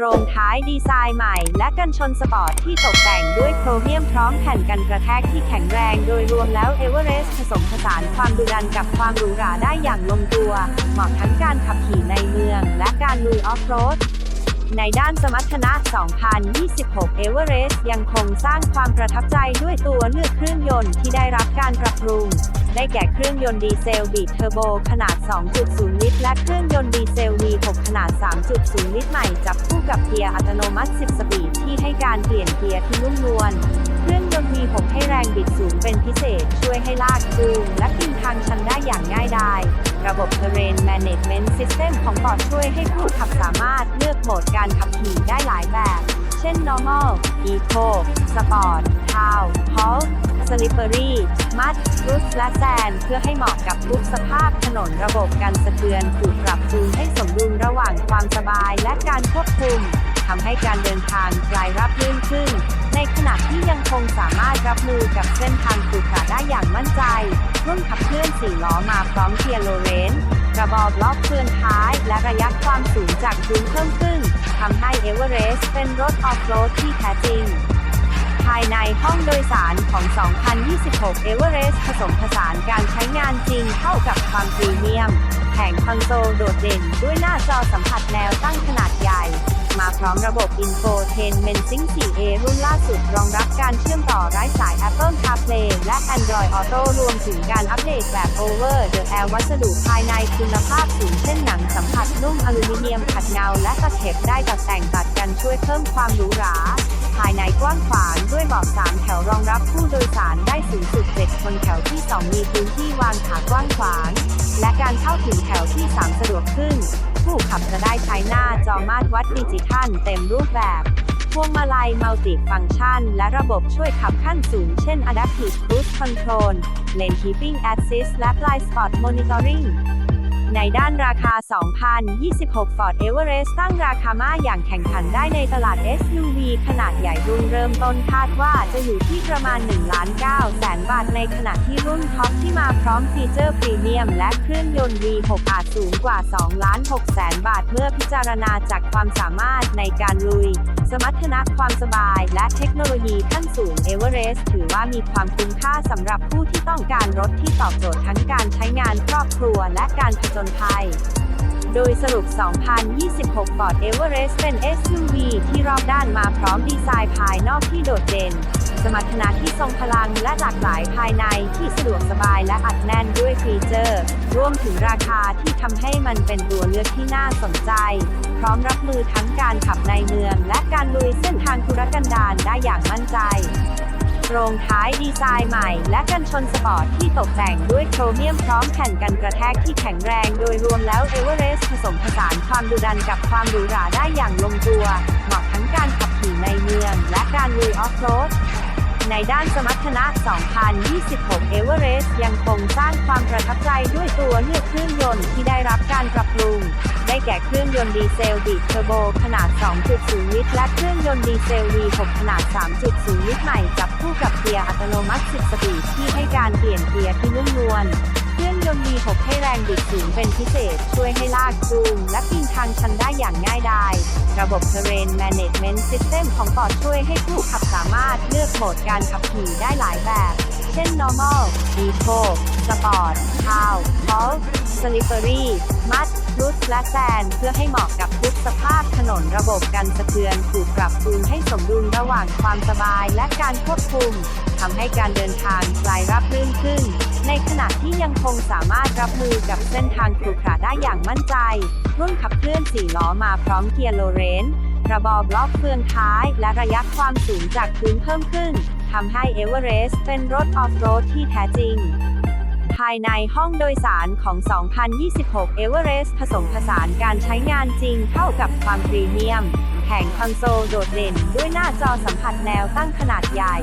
โรงท้ายดีไซน์ใหม่ และกันชนสปอร์ตที่ตกแต่งด้วยโครเมียมพร้อมแผ่นกันกระแทกที่แข็งแรงโดยรวมแล้วเอเวอเรสต์ผสมผสานความดุดันกับความหรูหราได้อย่างลงตัว เหมาะทั้งการขับขี่ในเมือง และการลุยออฟโรดในด้านสมรรถนะ 2026 e v e r e s t ยังคงสร้างความประทับใจด้วยตัวเลือกเครื่องยนต์ที่ได้รับการปรับปรุง ได้แก่เครื่องยนต์ดีเซลบีทเทอร์โบขนาด 2.0 ลิตร และเครื่องยนต์ดีเซล V6 ขนาด 3.0 ลิตรใหม่ จับคู่กับเกียร์อัตโนมัติ 10 สปีดที่ให้การเปลี่ยนเกียร์ที่นุ่มนวลเครื่องยนต์ V6 ให้แรงบิดสูงเป็นพิเศษ ช่วยให้ลากจูงและปีนทางชันได้อย่างง่ายดายระบบ Terrain Management System ของบอร์ดช่วยให้ผู้ขับสามารถเลือกโหมดการขับขี่ได้หลายแบบ เช่น Normal Eco Sport Town Halt Slippery Mud Roof และ Sand เพื่อให้เหมาะกับทุกสภาพถนนระบบการสะเทือนถูกปรับจูนให้สมดุลระหว่างความสบายและการควบคุมทำให้การเดินทางกลายรับรื่นขึ้น ในขณะที่ยังคงสามารถรับมือกับเส้นทางขรุขระได้อย่างมั่นใจรุ่นขับเคลื่อน4ล้อมาพร้อมเกียร์โลเรนกระบอกล็อกเฟืองท้าย และระยะความสูงจากพื้นเพิ่มขึ้นทำให้เอเวอเรสต์เป็นรถออฟโรดที่แท้จริง ห้องโดยสารของ 2026 e v e r e s t ผสมผสานการใช้งานจริงเข้ากับความพรีเมียม แผงคอนโซลโดดเด่นด้วยหน้าจอสัมผัสแนวตั้งขนาดใหญ่ มาพร้อมระบบ Infotainment Sync 4A รุ่นล่าสุดรองรับการเชื่อมต่อไร้สาย Apple CarPlay และ Android Auto รวมถึงการอัปเดตแบบ Over the Air วัสดุภายในคุณภาพ นุ่มอลูมิเนียมขัดเงาและตะเข็บได้ตัดแต่งตัดกันช่วยเพิ่มความหรูหรา ภายในกว้างขวางด้วยเบาะ3แถวรองรับผู้โดยสารได้สูงสุด7คนแถวที่ 2 มีพื้นที่วางขากว้างขวาง และการเข้าถึงแถวที่ 3 สะดวกขึ้น ผู้ขับจะได้ใช้หน้าจอมาตรวัดดิจิทัลเต็มรูปแบบพวงมาลัยมัลติฟัง c t ชัน และระบบช่วยขับขั้นสูง เช่น Adaptive Cruise Control Lane Keeping Assist และ Blind Spot Monitoring ในด้านราคา 2026 Ford Everest ตั้งราคามาอย่างแข่งขันได้ในตลาด SUV ขนาดใหญ่รุ่นเริ่มต้นคาดว่าจะอยู่ที่ประมาณ1ล้าน9แสนบาทในขณะที่รุ่นท็อปที่มาพร้อมฟีเจอร์พรีเมียมและเครื่องยนต์ V6 อาจสูงกว่า2ล้าน6แสนบาทเมื่อพิจารณาจากความสามารถในการลุย สมรรถนะความสบายและเทคโนโลยีขั้นสูง Everest ถือว่ามีความคุ้มค่าสำหรับผู้ที่ต้องการรถที่ตอบโจทย์ทั้งการใช้งานครอบครัวและการผจญภัย โดยสรุป 2026 Ford Everest เป็น SUV ที่รอบด้านมาพร้อมดีไซน์ภายนอกที่โดดเด่น สมรรถนะที่ทรงพลังและหลากหลายภายในที่สะดวกสบายและอัดแน่นด้วยฟีเจอร์ รวมถึงราคาที่ทำให้มันเป็นตัวเลือกที่น่าสนใจ พร้อมรับมือทั้งการขับในเมือง และการลุยเส้นทางธุรกันดารได้อย่างมั่นใจ โครงท้ายดีไซน์ใหม่ และกันชนสปอร์ตที่ตกแต่งด้วยโครเมียมพร้อมแผ่นกันกระแทกที่แข็งแรงโดยรวมแล้วเอเวอเรสต์ผสมผสานความดุดันกับความหรูหราได้อย่างลงตัว เหมาะทั้งการขับขี่ในเมือง และการลุยออฟโรดในด้านสมรรถนะ 2026 e v e r e s t ยังคงสร้างความประทับใจด้วยตัวเลือกเครื่องยนต์ที่ได้รับการปรับปรุง ได้แก่เครื่องยนต์ดีเซลบีทเทอร์โบขนาด 2.0 ลิตร และเครื่องยนต์ดีเซล V6 ขนาด ตโนมัติ10สปีดที่ให้การเปลี่ยนเกียร์ที่นุ่มนวลเครื่องยนต์ V6 ให้แรงบิดสูงเป็นพิเศษ ช่วยให้ลากจูงและปีนทางชันได้อย่างง่ายดาย ระบบ Terrain Management System ของปอดช่วยให้ผู้ขับสามารถเลือกโหมดการขับขี่ได้หลายแบบ เช่น Normal Eco Sport Town Halt Slippery Mud Roof และ Sand เพื่อให้เหมาะกับทุกสภาพถนนระบบกันสะเทือนถูกปรับปรุงให้สมดุลระหว่างความสบายและการควบคุมทำให้การเดินทางกลายรับรื่นขึ้น ในขณะที่ยังคงสามารถรับมือกับเส้นทางขรุขระได้อย่างมั่นใจ รุ่นขับเคลื่อน4ล้อมาพร้อมเกียร์โลเรนระบอบล็อกเฟืองท้ายและระยะความสูงจากพื้นเพิ่มขึ้นทำให้เอเวอเรสต์เป็นรถออฟโรดที่แท้จริง ภายในห้องโดยสารของ 2026 e v e r e s t ผสมผสานการใช้งานจริงเข้ากับความพรีเมียม แผงคอนโซลโดดเด่นด้วยหน้าจอสัมผัสแนวตั้งขนาดใหญ่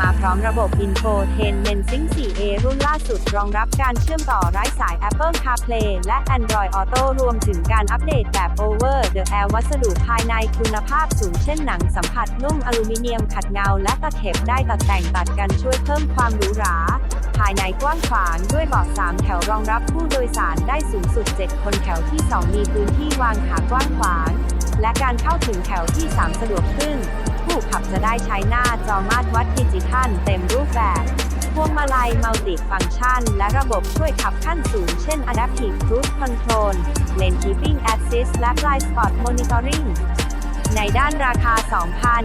มาพร้อมระบบ Infotainment Sync 4A รุ่นล่าสุดรองรับการเชื่อมต่อไร้สาย Apple CarPlay และ Android Auto รวมถึงการอัปเดตแบบ Over the Air วัสดุภายในคุณภาพสูงเช่นหนังสัมผัสนุ่มอลูมิเนียมขัดเงาและตะเข็บได้ตัดแต่งตัดกันช่วยเพิ่มความหรูหราายในกว้างขวางด้วยเบาะ3แถวรองรับผู้โดยสารได้สูงสุด 7 คนแถวที่ 2 มีพื้นที่วางขากว้างขวาง และการเข้าถึงแถวที่ 3 สะดวกขึ้น ผู้ขับจะได้ใช้หน้าจอมาตรวัดดิจิทัลเต็มรูปแบบพวงมาลัยมัลติฟัง c t ชัน และระบบช่วยขับขั้นสูง เช่น Adaptive Cruise Control Lane Keeping Assist และ Blind Spot Monitoring ในด้านราคา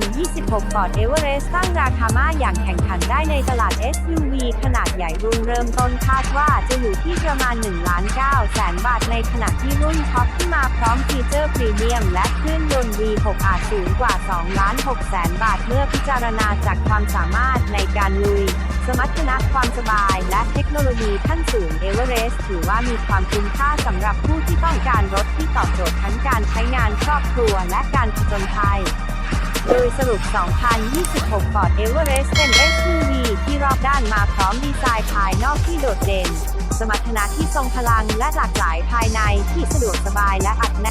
2026 Ford Everest ตั้งราคามาอย่างแข่งขันได้ในตลาด SUV ขนาดใหญ่รุ่นเริ่มต้นคาดว่าจะอยู่ที่ประมาณ1ล้าน9 บาทในขณะที่รุ่นท็อปที่มาพร้อมฟีเจอร์พรีเมียมและเครื่องยนต์ V6 อาจสูงกว่า2ล้าน6แสนบาทเมื่อพิจารณาจากความสามารถในการลุย สมรรถนะความสบายและเทคโนโลยีขั้นสูงเอเวอเรสต์ถือว่ามีความคุ้มค่าสำหรับผู้ที่ต้องการรถที่ตอบโจทย์ทั้งการใช้งานครอบครัวและการผจญภัยโดยสรุป 2026 Ford Everest เป็น SUV ที่รอบด้านมาพร้อมดีไซน์ภายนอกที่โดดเด่น สมรรถนะที่ทรงพลังและหลากหลายภายในที่สะดวกสบายและอัดแน่น